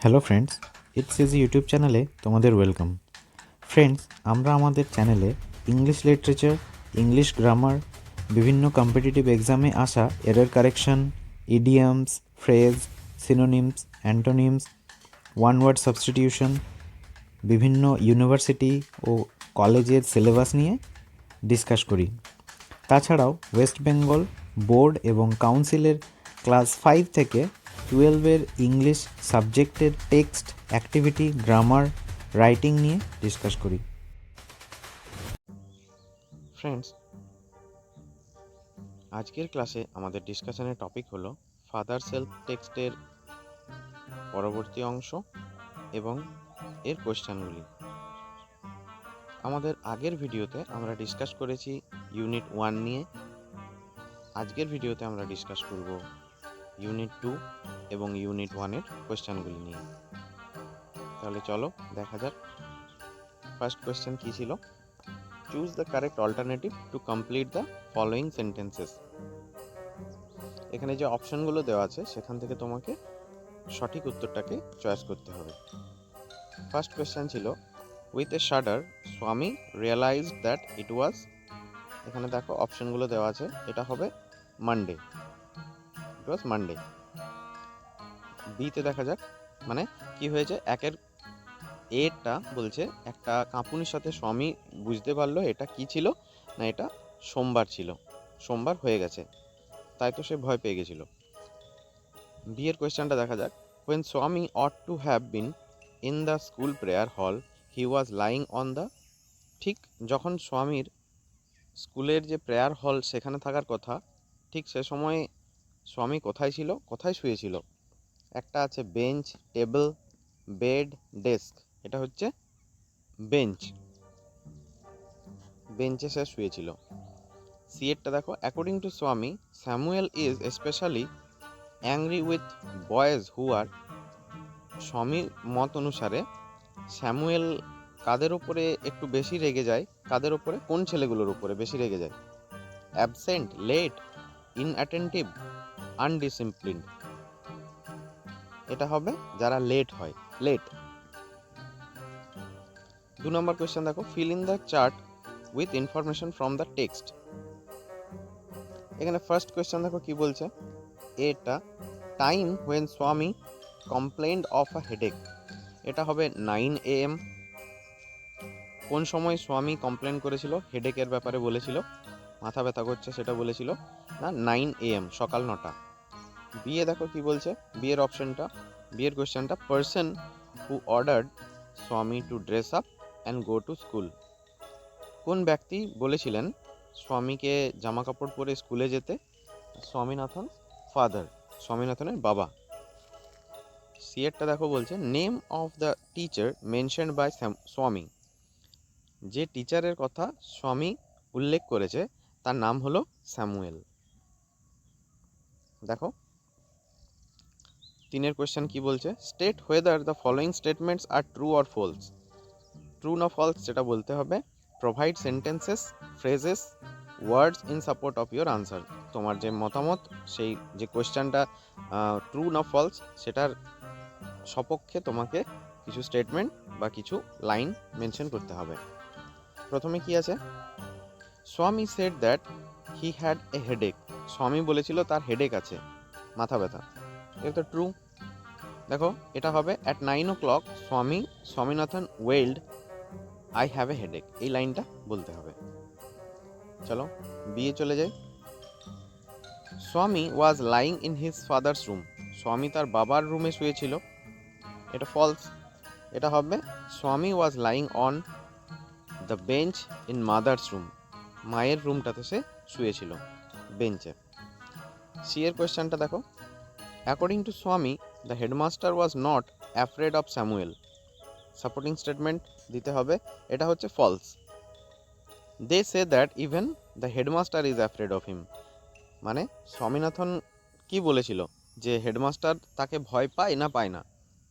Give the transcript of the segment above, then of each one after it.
Hello friends it's is YouTube চ্যানেলে তোমাদের welcome friends আমরা আমাদের চ্যানেলে ইংলিশ লিটারেচার ইংলিশ গ্রামার বিভিন্ন কম্পিটিটিভ এক্সামে আসা error correction idioms phrase synonyms antonyms one word substitution বিভিন্ন ইউনিভার্সিটি ও কলেজের সিলেবাস নিয়ে ডিসকাস করি। তাছাড়াও ওয়েস্ট বেঙ্গল বোর্ড এবং কাউন্সিলের ক্লাস ফাইভ থেকে টুয়েলভের ইংলিশ সাবজেক্টের টেক্সট, অ্যাক্টিভিটি, গ্রামার, রাইটিং নিয়ে ডিসকাস করি। ফ্রেন্ডস, আজকের ক্লাসে আমাদের ডিসকাশনের টপিক হলো ফাদার সেলফ টেক্সটের পরবর্তী অংশ এবং এর কোয়েশ্চানগুলি। আমাদের আগের ভিডিওতে আমরা ডিসকাস করেছি ইউনিট ওয়ান নিয়ে। আজকের ভিডিওতে আমরা ডিসকাস করব ইউনিট টু এবং ইউনিট ওয়ানের কোয়েশ্চানগুলি নিয়ে। তাহলে চলো, দেখা যাক। ফার্স্ট কোয়েশ্চেন কী ছিল? Choose the correct alternative to complete the following sentences এখানে যে অপশনগুলো দেওয়া আছে, সেখান থেকে তোমাকে সঠিক উত্তরটাকে চয়েস করতে হবে। ফার্স্ট কোয়েশ্চেন ছিল with a shudder Swami realized that ইট ওয়াজ এখানে দেখো অপশনগুলো দেওয়া আছে, এটা হবে মানডে ইট ওয়াজ মানডে বিতে দেখা যাক মানে কি হয়েছে? একের এটা বলছে, একটা কাঁপুনির সাথে স্বামী বুঝতে পারল এটা কি ছিল, না এটা সোমবার ছিল। সোমবার হয়ে গেছে, তাই তো সে ভয় পেয়ে গেছিল। বিয়ের কোয়েশ্চেনটা দেখা যাক। When Swami ought to have been in the school prayer hall he was lying on the ঠিক যখন স্বামীর স্কুলের যে প্রেয়ার হল সেখানে থাকার কথা, ঠিক সে সময়ে স্বামী কোথায় ছিল? কোথায় শুয়েছিল? একটা আছে বেঞ্চ, টেবিল, বেড, ডেস্ক। এটা হচ্ছে বেঞ্চ। বেঞ্চে সে শুয়েছিল। সিএরটা দেখো according to Swami, Samuel is specially angry with boys who are স্বামীর মত অনুসারে স্যামুয়েল কাদের ওপরে একটু বেশি রেগে যায়, কাদের ওপরে কোন ছেলেগুলোর উপরে বেশি রেগে যায়? অ্যাবসেন্ট লেট ইনঅ্যাটেন্টিভ আনডিসিপ্লিনড এটা হবে যারা লেট হয় লেট দু নম্বর কোয়েশ্চেন দেখো fill in the chart with information from the text এখানে ফার্স্ট কোয়েশ্চেন দেখো কি বলছে? এটা টাইম হোয়েন স্বামী কমপ্লেন্ড অফ আ হেডেক এটা হবে নাইন এ এম কোন সময় স্বামী কমপ্লেন করেছিল? হেডেকের ব্যাপারে বলেছিল। মাথা ব্যথা করছে সেটা বলেছিল। না নাইন এ এম সকাল নটা। বিয়ে দেখো কি বলছে? বিয়ের অপশনটা বিয়ের কোয়েশ্চেনটা person who ordered Swami to dress up and go to school কোন ব্যক্তি বলেছিলেন স্বামীকে জামা কাপড় পরে স্কুলে যেতে? স্বামীনাথন ফাদার স্বামীনাথনের বাবা। সিএরটা দেখো বলছে name of the teacher mentioned by Swami যে টিচারের কথা স্বামী উল্লেখ করেছে, তার নাম হলো স্যামুয়েল। দেখো তিনের কোয়েশ্চেন কি বলছে? State whether the following statements are true or false true না ফলস সেটা বলতে হবে। Provide sentences phrases words in support of your answer তোমার যে মতামত, সেই যে কোয়েশ্চেনটা ট্রু না ফলস সেটার সপক্ষে তোমাকে কিছু স্টেটমেন্ট বা কিছু লাইন মেনশন করতে হবে। প্রথমে কি আছে? Swami said that he had a headache স্বামী বলেছিল তার হেডেক আছে, মাথা ব্যথা। এটা ট্রু দেখো, এটা হবে at nine o'clock Swami Swaminathan wailed I have a headache এই লাইনটা বলতে হবে। চলো বিয়ে চলে যাই। Swami was lying in his father's room Swami তার বাবার রুমে শুয়েছিল। এটা ফলস এটা হবে Swami was lying on the bench in mother's room মায়ের রুমটাতে সে শুয়েছিল বেঞ্চে সি এর কোয়েশ্চেনটা দেখো। According to Swami the headmaster was not afraid of Samuel supporting statement দিতে হবে, এটা হচ্ছে false they say that even the headmaster is afraid of him মানে স্বামীনাথন কি বলেছিল? যে হেডমাস্টার তাকে ভয় পায় না পায় না।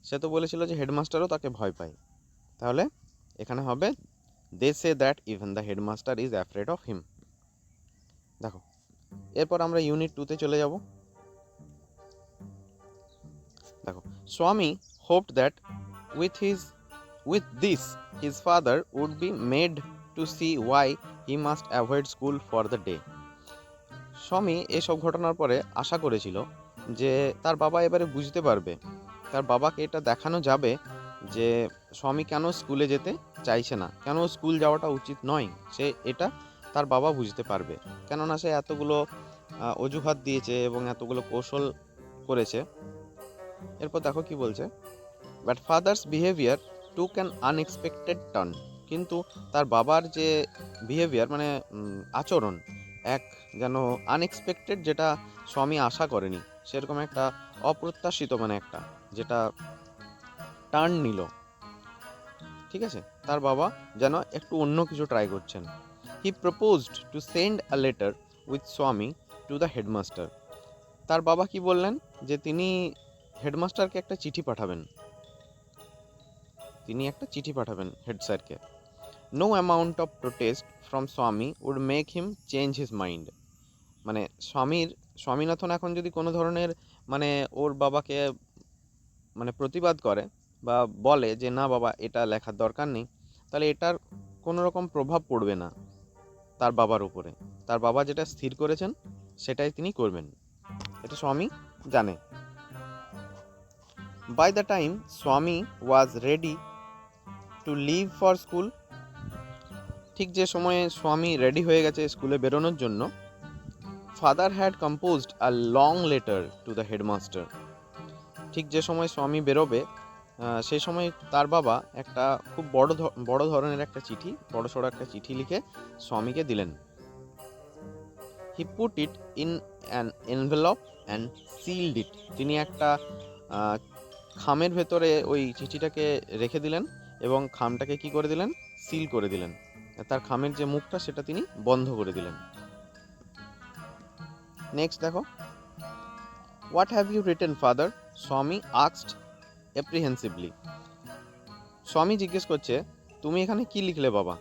সে তো বলেছিল যে হেডমাস্টারও তাকে ভয় পায়। তাহলে এখানে হবে they say that even the headmaster is afraid of him দেখো, এরপর আমরা ইউনিট টুতে চলে যাব। দেখো, Swami hoped that with his with this his father would be made to see why he must avoid school for the day Swami এসব ঘটনার পরে আশা করেছিল যে তার বাবা এবারে বুঝতে পারবে। তার বাবাকে এটা দেখানো যাবে যে স্বামী কেন স্কুলে যেতে চাইছে না, কেন স্কুল যাওয়াটা উচিত নয়, সে এটা তার বাবা বুঝতে পারবে। কেননা সে এতগুলো অজুহাত দিয়েছে এবং এতগুলো কৌশল করেছে। এরপর দেখো কি বলছে but father's behaviour took an unexpected turn কিন্তু তার বাবার যে বিহেভিয়ার মানে আচরণ, এক যেন আনএক্সপেক্টেড যেটা স্বামী আশা করেনি, সেরকম একটা অপ্রত্যাশিত মানে একটা, যেটা টার্ন নিল। ঠিক আছে? তার বাবা যেন একটু অন্য কিছু ট্রাই করছেন। He proposed to send a letter with Swami to the headmaster তার বাবা কি বললেন? যে তিনি হেডমাস্টারকে একটা চিঠি পাঠাবেন। তিনি একটা চিঠি পাঠাবেন হেড স্যারকে। No amount of protest from Swami would make him change his mind মানে স্বামীর, স্বামীনাথন এখন যদি কোনো ধরনের মানে ওর বাবাকে মানে প্রতিবাদ করে বা বলে যে, না বাবা, এটা লেখার দরকার নেই, তাহলে এটার কোনো রকম প্রভাব পড়বে না তার বাবার উপরে। তার বাবা যেটা স্থির করেছেন, সেটাই তিনি করবেন। এটা স্বামী জানে। By the time Swami was ready to leave for school ঠিক যে সময়ে স্বামী রেডি হয়ে গেছে স্কুলে বেরোনোর জন্য father had composed a long letter to the headmaster ঠিক যে সময় স্বামী বেরোবে সেই সময় তার বাবা একটা খুব বড় বড় ধরনের একটা চিঠি, বড় সড়ো একটা চিঠি লিখে স্বামীকে দিলেন। He put it in an envelope and sealed it তিনি একটা খামের ভেতরে ওই চিঠিটাকে রেখে দিলেন এবং খামটাকে কি করে দিলেন? সিল করে দিলেন। তার খামের যে মুখটা, সেটা তিনি বন্ধ করে দিলেন। নেক্সট দেখো। What have you written father Swami আক্সড apprehensively স্বামী জিজ্ঞেস করছে, তুমি এখানে কি লিখলে, বাবা?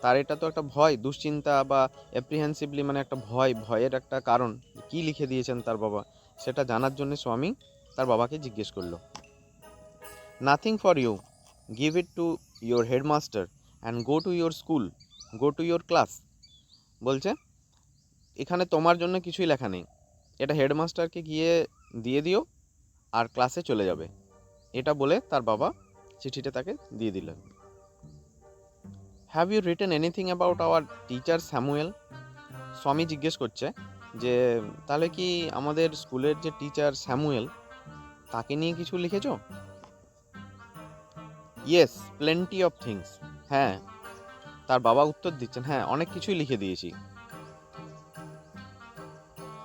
তার এটা তো একটা ভয়, দুশ্চিন্তা বা অ্যাপ্রিহেন্সিভলি মানে একটা ভয়, ভয়ের একটা কারণ। কি লিখে দিয়েছেন তার বাবা? সেটা জানার জন্য স্বামী তার বাবাকে জিজ্ঞেস করল nothing for you give it to your headmaster and go to your school go to your class বলছে, এখানে তোমার জন্য কিছুই লেখা নেই। এটা হেডমাস্টারকে গিয়ে দিয়ে দিও আর ক্লাসে চলে যাবে। এটা বলে তার বাবা চিঠিটা তাকে দিয়ে দিলেন have you written anything about our teacher Samuel Swami জিজ্ঞেস করছে যে, তাহলে কি আমাদের স্কুলের যে টিচার স্যামুয়েল তাকে নিয়ে কিছু লিখেছো? ইয়েস প্লেন্টি অফ থিংস হ্যাঁ তার বাবা উত্তর দিচ্ছেন। হ্যাঁ অনেক কিছুই লিখে দিয়েছি।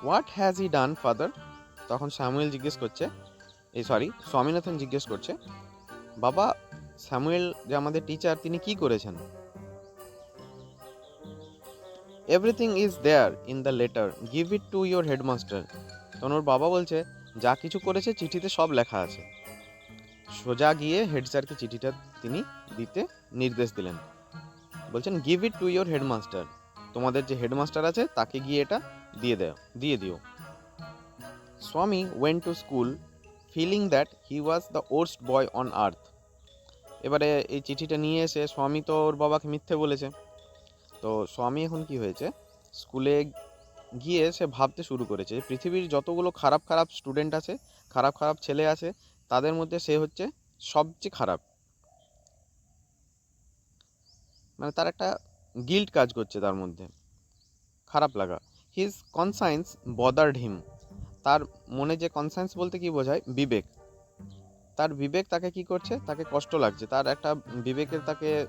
What has he done father তখন স্যামুয়েল জিজ্ঞেস করছে। এই সরি স্বামীনাথন জিজ্ঞেস করছে। বাবা, স্যামুয়েল যে আমাদের টিচার তিনি কি করেছেন? Everything is there in the letter give it to your headmaster তখন ওর বাবা বলছে যা কিছু করেছে চিঠিতে সব লেখা আছে। সোজা গিয়ে হেড স্যারকে চিঠিটা তিনি দিতে নির্দেশ দিলেন। বলছেন give it to your headmaster তোমাদের যে হেডমাস্টার আছে, তাকে গিয়ে এটা দিয়ে দাও, দিয়ে দিও। Swami went to school feeling that he was the worst boy on earth এবারে এই চিঠিটা নিয়ে এসে স্বামী তো ওর বাবাকে মিথ্যে বলেছে। তো স্বামী এখন কি হয়েছে? স্কুলে গিয়ে সে ভাবতে শুরু করেছে, পৃথিবীর যতগুলো খারাপ খারাপ স্টুডেন্ট আছে, খারাপ খারাপ ছেলে আছে, তাদের মধ্যে সে হচ্ছে সবচেয়ে খারাপ। মানে তার একটা গিল্ট কাজ করছে তার মধ্যে। খারাপ লাগা। হিজ কনসায়েন্স বদার্ড হিম তার মনে যে কনসায়েন্স বলতে কি বোঝায়? বিবেক। তার বিবেক তাকে কি করছে? তাকে কষ্ট লাগছে। তার একটা বিবেকের তাকে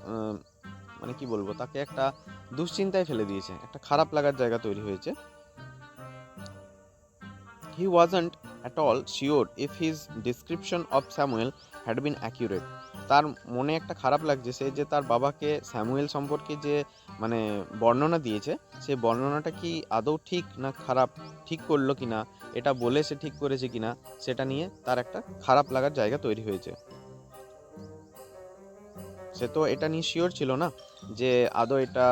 মানে কি বলব? তাকে একটা দুশ্চিন্তায় ফেলে দিয়েছে। একটা খারাপ লাগার জায়গা তৈরি হয়েছে। He wasn't at all sure if his description of Samuel had been accurate তার মনে একটা খারাপ লাগছে সে যে তার বাবাকে স্যামুয়েল সম্পর্কে যে মানে বর্ণনা দিয়েছে, সে বর্ণনাটা কি আদৌ ঠিক না খারাপ, ঠিক করল কি না এটা বলে সে ঠিক করেছে কি না সেটা নিয়ে তার একটা খারাপ লাগার জায়গা তৈরি হয়েছে। সে তো এটা নিয়ে শিওর ছিল না যে আদৌ এটা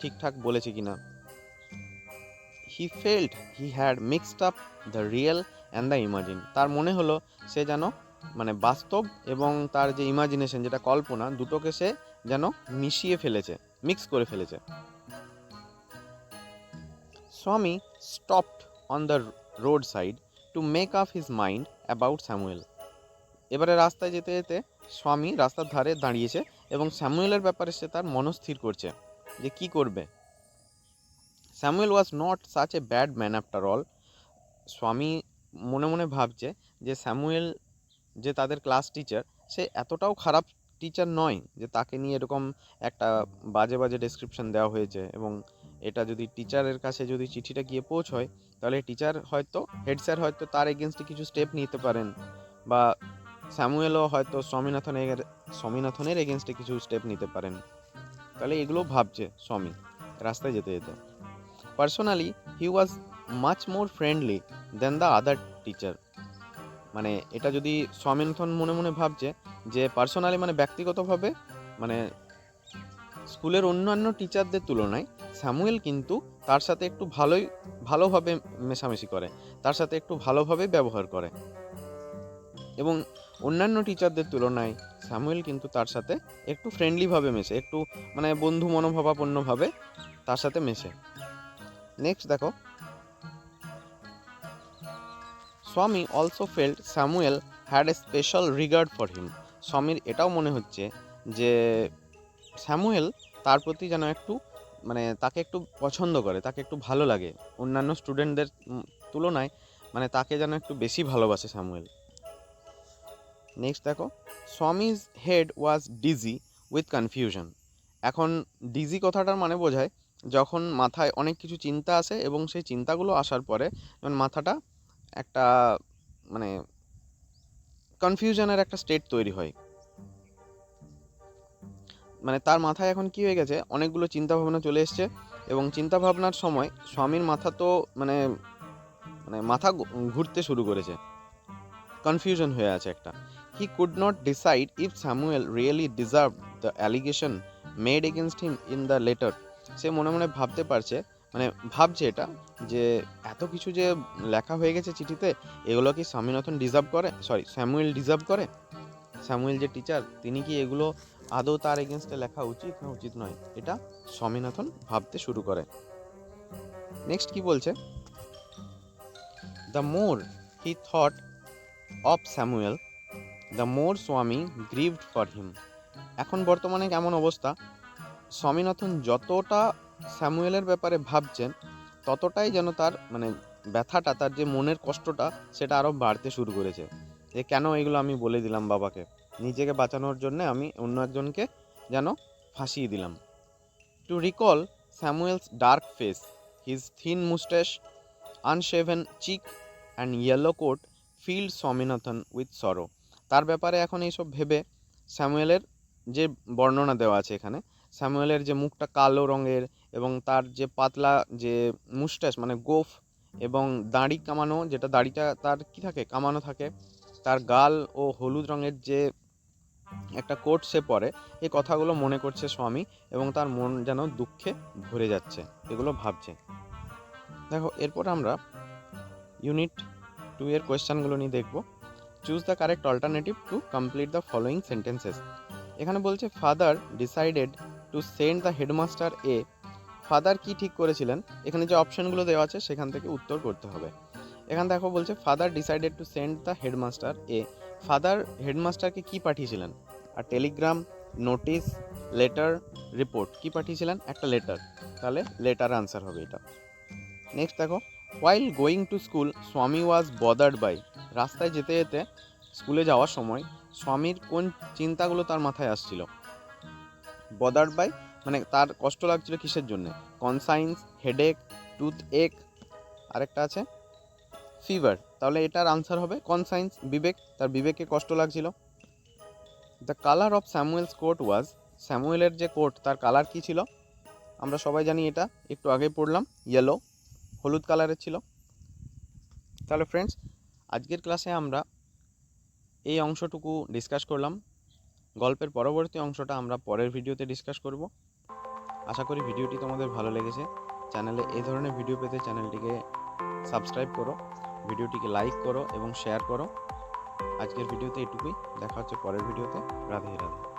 ঠিকঠাক বলেছে কিনা। He felt he had mixed up the real and the imagine তার মনে হলো সে যেন মানে বাস্তব এবং তার যে ইমাজিনেশন যেটা কল্পনা, দুটোকে সে যেন মিশিয়ে ফেলেছে মিক্স করে ফেলেছে। Swami stopped on the road side to make up his mind about Samuel এবারে রাস্তায় যেতে যেতে স্বামী রাস্তার ধারে দাঁড়িয়েছে এবং স্যামুয়েলের ব্যাপারে সে তার মনস্থির করছে যে কি করবে। Samuel was not such a bad man after all Swami মনে মনে ভাবছে যে স্যামুয়েল যে তাদের ক্লাস টিচার সে এতটাও খারাপ টিচার নয় যে তাকে নিয়ে এরকম একটা বাজে বাজে ডেসক্রিপশন দেওয়া হয়েছে এবং এটা যদি টিচারের কাছে যদি চিঠিটা গিয়ে পৌঁছয়, তাহলে টিচার হয়তো হেড স্যার হয়তো তার এগেনস্টে কিছু স্টেপ নিতে পারেন বা স্যামুয়েলও হয়তো স্বামীনাথনের স্বামীনাথনের এগেনস্টে কিছু স্টেপ নিতে পারেন। তাহলে এগুলো ভাবছে স্বামী রাস্তায় যেতে যেতে। Personally he was much more friendly then the other teacher মানে এটা যদি স্বামীনাথন মনে মনে ভাবছে, যে পার্সোনালি মানে ব্যক্তিগতভাবে মানে স্কুলের অন্যান্য টিচারদের তুলনায় স্যামুয়েল কিন্তু তার সাথে একটু ভালোই, ভালোভাবে মেশামেশি করে, তার সাথে একটু ভালোভাবে ব্যবহার করে। এবং অন্যান্য টিচারদের তুলনায় স্যামুয়েল কিন্তু তার সাথে একটু ফ্রেন্ডলিভাবে মেশে, একটু মানে বন্ধু মনোভাবাপন্নভাবে তার সাথে মেশে। নেক্সট দেখো। Swami also felt Samuel had a special regard for him স্বামীর এটাও মনে হচ্ছে যে স্যামুয়েল তার প্রতি যেন একটু মানে তাকে একটু পছন্দ করে, তাকে একটু ভালো লাগে। অন্যান্য স্টুডেন্টদের তুলনায় মানে তাকে যেন একটু বেশি ভালোবাসে স্যামুয়েল নেক্সট দেখো। Swami's head was dizzy with confusion এখন ডিজি কথাটার মানে বোঝায় যখন মাথায় অনেক কিছু চিন্তা আসে এবং সেই চিন্তাগুলো আসার পরে যখন মাথাটা একটা মানে কনফিউশনের একটা স্টেট তৈরি হয়। মানে তার মাথায় এখন কি হয়ে গেছে, অনেকগুলো চিন্তা ভাবনা চলে এসছে এবং চিন্তা ভাবনার সময় স্বামীর মাথা তো মানে মানে মাথা ঘুরতে শুরু করেছে। কনফিউশন হয়ে আছে একটা। He could not decide if Samuel really deserve the allegation made against him in the letter সে মনে মনে ভাবতে পারছে মানে ভাবছে এটা, যে এত কিছু যে লেখা হয়ে গেছে চিঠিতে, এগুলো কি স্বামীনাথন ডিজার্ভ করে? সরি স্যামুয়েল ডিজার্ভ করে? স্যামুয়েল যে টিচার তিনি কি এগুলো আদৌ তার এগেনস্টে লেখা উচিত? না, উচিত নয়। এটা স্বামীনাথন ভাবতে শুরু করে। নেক্সট কি বলছে? The more he thought of Samuel the more Swami grieved for হিম এখন বর্তমানে কেমন অবস্থা? স্বামীনাথন যতটা স্যামুয়েলের ব্যাপারে ভাবছেন, ততটাই যেন তার মানে ব্যথাটা, তার যে মনের কষ্টটা, সেটা আরও বাড়তে শুরু করেছে। যে কেন এগুলো আমি বলে দিলাম বাবাকে? নিজেকে বাঁচানোর জন্য আমি অন্য একজনকে যেন ফাঁসিয়ে দিলাম। To recall Samuel's dark face his thin moustache unshaven cheek and yellow coat filled Swaminathan with sorrow তার ব্যাপারে এখন এইসব ভেবে স্যামুয়েলের যে বর্ণনা দেওয়া আছে এখানে স্যামুয়েলের যে মুখটা কালো রঙের এবং তার যে পাতলা যে মুস্টাস মানে গোফ এবং দাড়ি কামানো, যেটা দাড়িটা তার কি থাকে? কামানো থাকে। তার গাল ও হলুদ রঙের যে একটা কোট সে পরে, এই কথাগুলো মনে করছে স্বামী এবং তার মন যেন দুঃখে ভরে যাচ্ছে। এগুলো ভাবছে। দেখো, এরপর আমরা ইউনিট টু এর কোয়েশ্চানগুলো নিয়ে দেখব। Choose the correct alternative to complete the following sentences এখানে বলছে father decided to send the headmaster a father কি ঠিক করেছিলেন? এখানে যে অপশনগুলো দেওয়া আছে, সেখান থেকে উত্তর করতে হবে। এখানে দেখো বলছে father decided to send the headmaster a father হেডমাস্টারকে কি পাঠিয়েছিলেন? আর টেলিগ্রাম নোটিশ লেটার রিপোর্ট কি পাঠিয়েছিলেন? একটা লেটার তাহলে লেটার আনসার হবে এটা। নেক্সট দেখো হোয়াইল গোয়িং টু স্কুল স্বামী ওয়াজ বদার্ড বাই রাস্তায় যেতে যেতে স্কুলে যাওয়ার সময়, স্বামীর কোন চিন্তাগুলো তার মাথায় আসছিল? বদার্ড বাই মানে তার কষ্ট লাগছিল কিসের জন্য? কনসাইন্স হেডেক টুথ এক আরেকটা আছে? ফিভার তাহলে এটার আনসার হবে কনসাইন্স বিবেক। তার বিবেকে কষ্ট লাগছিল। The colour of Samuel's coat was স্যামুয়েলের যে কোট তার কালার কি ছিল? আমরা সবাই জানি এটা। একটু আগে পড়লাম ইয়েলো হলুদ কালারের ছিল। তাহলে ফ্রেন্ডস আজকের ক্লাসে আমরা এই অংশটুকু ডিসকাস করলাম। গল্পের পরবর্তী অংশটা আমরা পরের ভিডিওতে ডিসকাস করব। আশা করি ভিডিওটি তোমাদের ভালো লেগেছে। চ্যানেলে এই ধরনের ভিডিও পেতে চ্যানেলটিকে সাবস্ক্রাইব করো, ভিডিওটিকে লাইক করো এবং শেয়ার করো। আজকের ভিডিওতে এটুকুই। দেখা হচ্ছে পরের ভিডিওতে। রাধে রাধে।